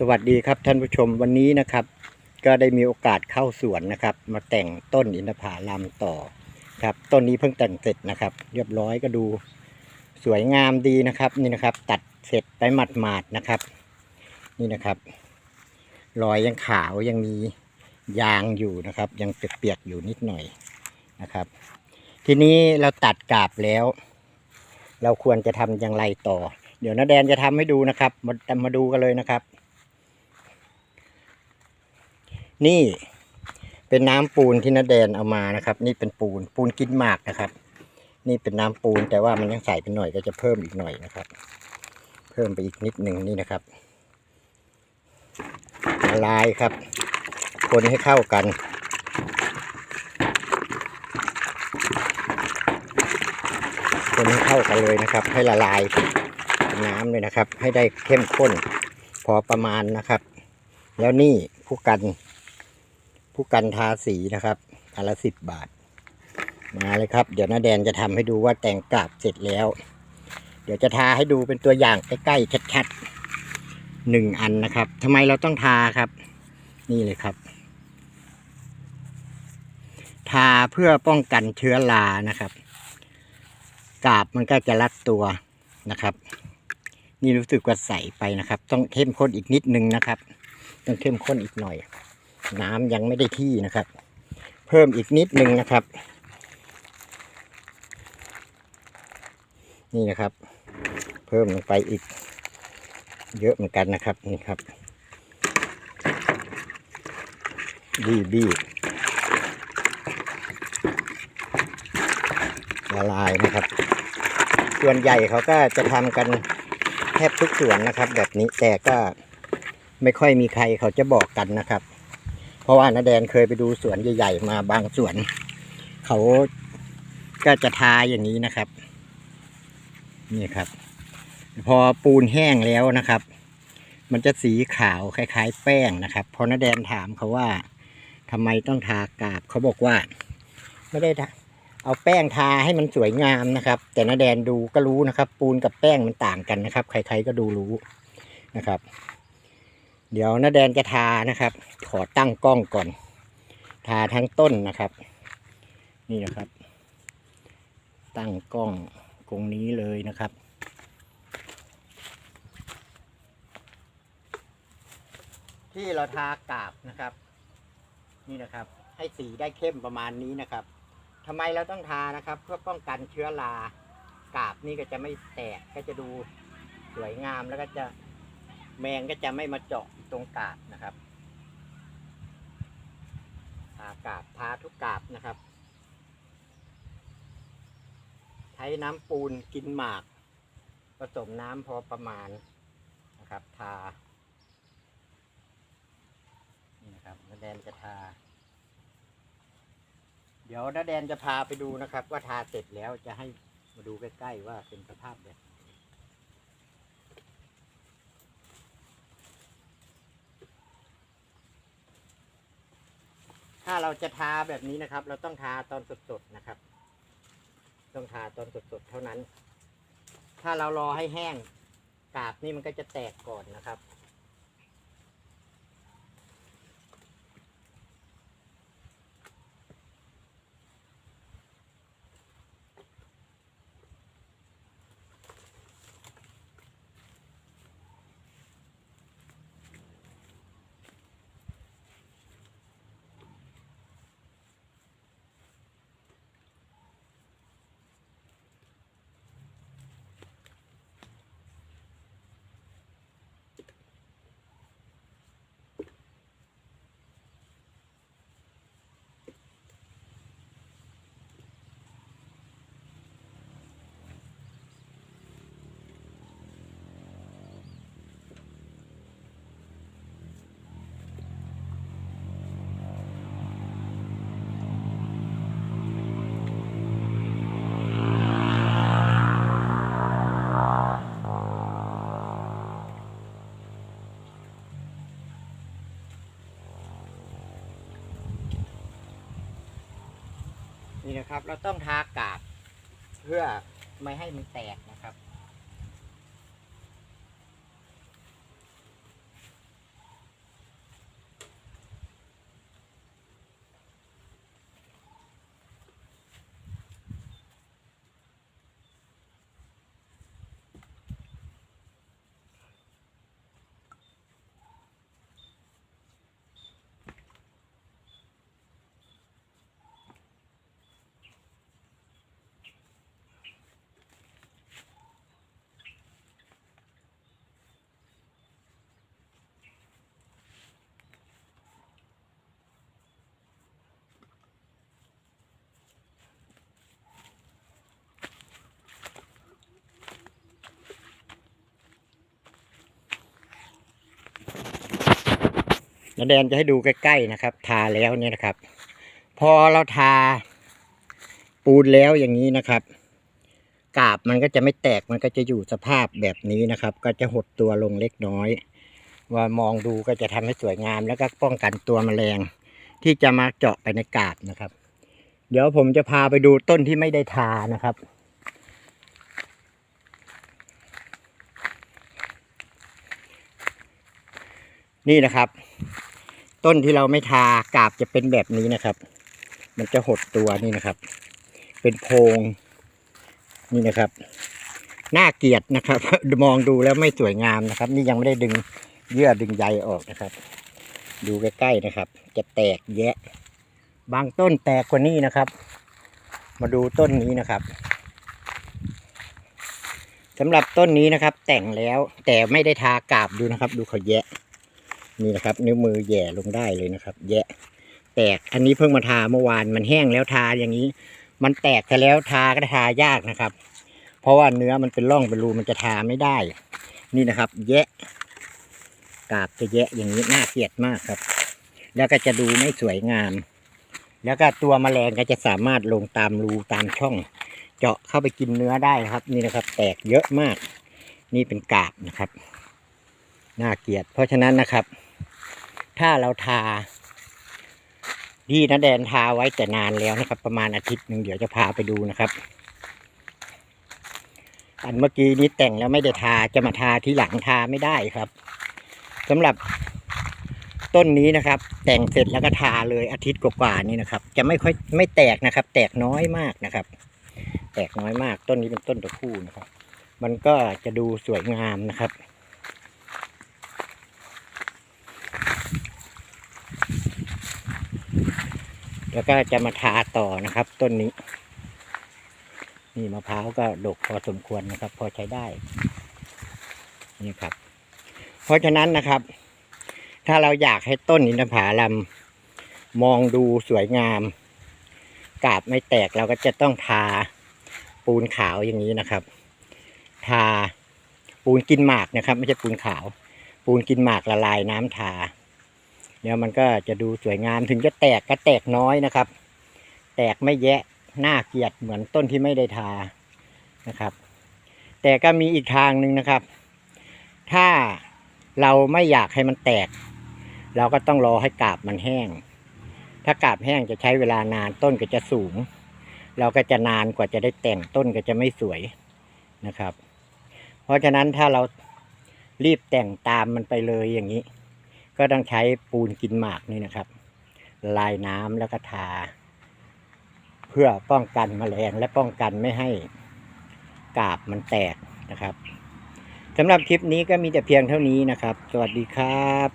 สวัสดีครับท่านผู้ชมวันนี้นะครับ ก็ได้มีโอกาสเข้าสวนนะครับ มาแต่งต้นอินทผลัมต่อครับต้นนี้เพิ่งแต่งเสร็จนะครับ เรียบร้อยก็ดูสวยงามดีนะครับนี่นะครับ ตัดเสร็จไปหมาดๆนะครับ นี่นะครับรอยยังขาวยังมียางอยู่นะครับ ยังเปียกๆอยู่นิดหน่อยนะครับ ทีนี้เราตัดกาบแล้ว เราควรจะทำอย่างไรต่อ เดี๋ยวน้าแดนจะทำให้ดูนะครับ มามาดูกันเลยนะครับ นี่เป็นน้ำปูนที่น้าแดนเอามานะครับ นี่เป็นปูนปูนกินหมากนะครับ นี่เป็นน้ำปูนแต่ว่ามันยังใส่ไปหน่อยก็จะเพิ่มอีกหน่อยนะครับ เพิ่มไปอีกนิดหนึ่งนี่นะครับละลายครับ คนให้เข้ากันคนให้เข้ากันเลยนะครับ ให้ละลายน้ำเลยนะครับ ให้ได้เข้มข้น พอประมาณนะครับ แล้วนี่ผู้กัน ผู้กันทาสีนะครับอันละสิบบาท มาเลยครับ เดี๋ยวน้าแดนจะทำให้ดูว่าแต่งกราบเสร็จแล้ว เดี๋ยวจะทาให้ดูเป็นตัวอย่างใกล้ๆชัดๆหนึ่งอันนะครับทำไมเราต้องทาครับ นี่เลยครับ ทาเพื่อป้องกันเชื้อรานะครับกาบมันก็จะรัดตัวนะครับ นี่รู้สึกว่าใสไปนะครับ ต้องเข้มข้นอีกนิดนึงนะครับ ต้องเข้มข้นอีกหน่อย น้ำยังไม่ได้ที่นะครับ เพิ่มอีกนิดนึงนะครับ นี่นะครับ เพิ่มลงไปอีก เยอะเหมือนกันนะครับนี่ครับบี้บี้ละลายนะครับ ส่วนใหญ่เขาก็จะทำกันแทบทุกสวนนะครับ แบบนี้แต่ก็ไม่ค่อยมีใครเขาจะบอกกันนะครับ เพราะว่านาแดนเคยไปดูสวนใหญ่ๆมาบางสวน เขาก็จะทาอย่างนี้นะครับ นี่ครับ พอปูนแห้งแล้วนะครับ มันจะสีขาวคล้ายๆ แป้งนะครับพอนาแดนถามเขาว่าทำไมต้องทากาบเขาบอกว่า ไม่ได้เอาแป้งทาให้มันสวยงามนะครับ แต่นาแดนดูก็รู้นะครับ ปูนกับแป้งมันต่างกันนะครับ ใครๆก็ดูรู้นะครับ เดี๋ยวนาแดนจะทานะครับ ขอตั้งกล้องก่อน ทาทั้งต้นนะครับ นี่นะครับ ตั้งกล้องตรงนี้เลยนะครับที่เราทากาบนะครับ นี่นะครับ ให้สีได้เข้มประมาณนี้นะครับทำไมเราต้องทานะครับ เพื่อป้องกันเชื้อรากาบนี่ก็จะไม่แตกก็จะดูสวยงามแล้วก็จะแมงก็จะไม่มาเจาะ ตรงกาบนะครับทากาบทาทุกกาบนะครับ ใช้น้ำปูนกินหมาก ผสมน้ำพอประมาณนะครับ ทา นี่นะครับนาแดนจะทา เดี๋ยวนาแดนจะพาไปดูนะครับ ว่าทาเสร็จแล้วจะให้มาดูใกล้ๆว่าเป็นสภาพแบบไหน ถ้าเราจะทาแบบนี้นะครับ เราต้องทาตอนสดๆนะครับ ต้องทาตอนสดๆเท่านั้น ถ้าเรารอให้แห้งกาบนี่มันก็จะแตกก่อนนะครับ นี่นะครับ เราต้องทากาบเพื่อไม่ให้มันแตกนะครับ น้าแดนจะให้ดูใกล้ๆนะครับ ทาแล้วเนี่ยนะครับ พอเราทาปูนแล้วอย่างนี้นะครับ กาบมันก็จะไม่แตกมันก็จะอยู่สภาพแบบนี้นะครับ ก็จะหดตัวลงเล็กน้อย ว่ามองดูก็จะทำให้สวยงาม แล้วก็ป้องกันตัวแมลง ที่จะมาเจาะไปในกาบนะครับ เดี๋ยวผมจะพาไปดูต้นที่ไม่ได้ทานะครับนี่นะครับ ต้นที่เราไม่ทากาบจะเป็นแบบนี้นะครับ มันจะหดตัวนี่นะครับ เป็นโพรงนี่นะครับน่าเกลียดนะครับ มองดูแล้วไม่สวยงามนะครับ นี่ยังไม่ได้ดึงเยื่อดึงใยออกนะครับ ดูใกล้ๆนะครับ จะแตกแยะ บางต้นแตกกว่านี้นะครับ มาดูต้นนี้นะครับสำหรับต้นนี้นะครับ แต่งแล้วแต่ไม่ได้ทากาบดูนะครับ ดูเขาแยะ นี่นะครับ นิ้วมือแย่ลงได้เลยนะครับ แยะแตกอันนี้เพิ่งมาทาเมื่อวานมันแห้งแล้วทาอย่างนี้ มันแตกแต่แล้วทาก็ทายากนะครับ เพราะว่าเนื้อมันเป็นร่องเป็นรูมันจะทาไม่ได้ นี่นะครับ แยะกาบจะแยะอย่างนี้น่าเกลียดมากครับ แล้วก็จะดูไม่สวยงาม แล้วก็ตัวแมลงก็จะสามารถลงตามรูตามช่อง เจาะเข้าไปกินเนื้อได้ครับ นี่นะครับ แตกเยอะมาก นี่เป็นกาบนะครับน่าเกลียด เพราะฉะนั้นนะครับ ถ้าเราทาที่นาแดนทาไว้แต่นานแล้วนะครับ ประมาณอาทิตย์หนึ่งเดี๋ยวจะพาไปดูนะครับ อันเมื่อกี้นี้แต่งแล้วไม่ได้ทาจะมาทาที่หลังทาไม่ได้ครับสำหรับต้นนี้นะครับ แต่งเสร็จแล้วก็ทาเลยอาทิตย์กว่าๆนี่นะครับ จะไม่ค่อยไม่แตกนะครับ แตกน้อยมากนะครับ แตกน้อยมากต้นนี้เป็นต้นตะคู่นะครับ มันก็จะดูสวยงามนะครับ แล้วก็จะมาทาต่อนะครับ ต้นนี้ นี่มะพร้าวก็ดกพอสมควรนะครับ พอใช้ได้ นี่ครับ เพราะฉะนั้นนะครับ ถ้าเราอยากให้ต้นอินทผลัมมองดูสวยงาม กาบไม่แตกเราก็จะต้องทาปูนขาวอย่างนี้นะครับ ทาปูนกินหมากนะครับ ไม่ใช่ปูนขาว ปูนกินหมากละลายน้ำทา เดี๋ยวมันก็จะดูสวยงามถึงจะแตกก็แตกน้อยนะครับ แตกไม่แยะหน่าเกลียดเหมือนต้นที่ไม่ได้ทานะครับ แต่ก็มีอีกทางหนึ่งนะครับ ถ้าเราไม่อยากให้มันแตก เราก็ต้องรอให้กาบมันแห้ง ถ้ากาบแห้งจะใช้เวลานานต้นก็จะสูง เราก็จะนานกว่าจะได้แต่งต้นก็จะไม่สวยนะครับ เพราะฉะนั้นถ้าเรารีบแต่งตามมันไปเลยอย่างนี้ ก็ต้องใช้ปูนกินหมากนี่นะครับ ลายน้ำแล้วก็ทา เพื่อป้องกันแมลงและป้องกันไม่ให้กาบมันแตกนะครับสำหรับคลิปนี้ก็มีแต่เพียงเท่านี้นะครับ สวัสดีครับ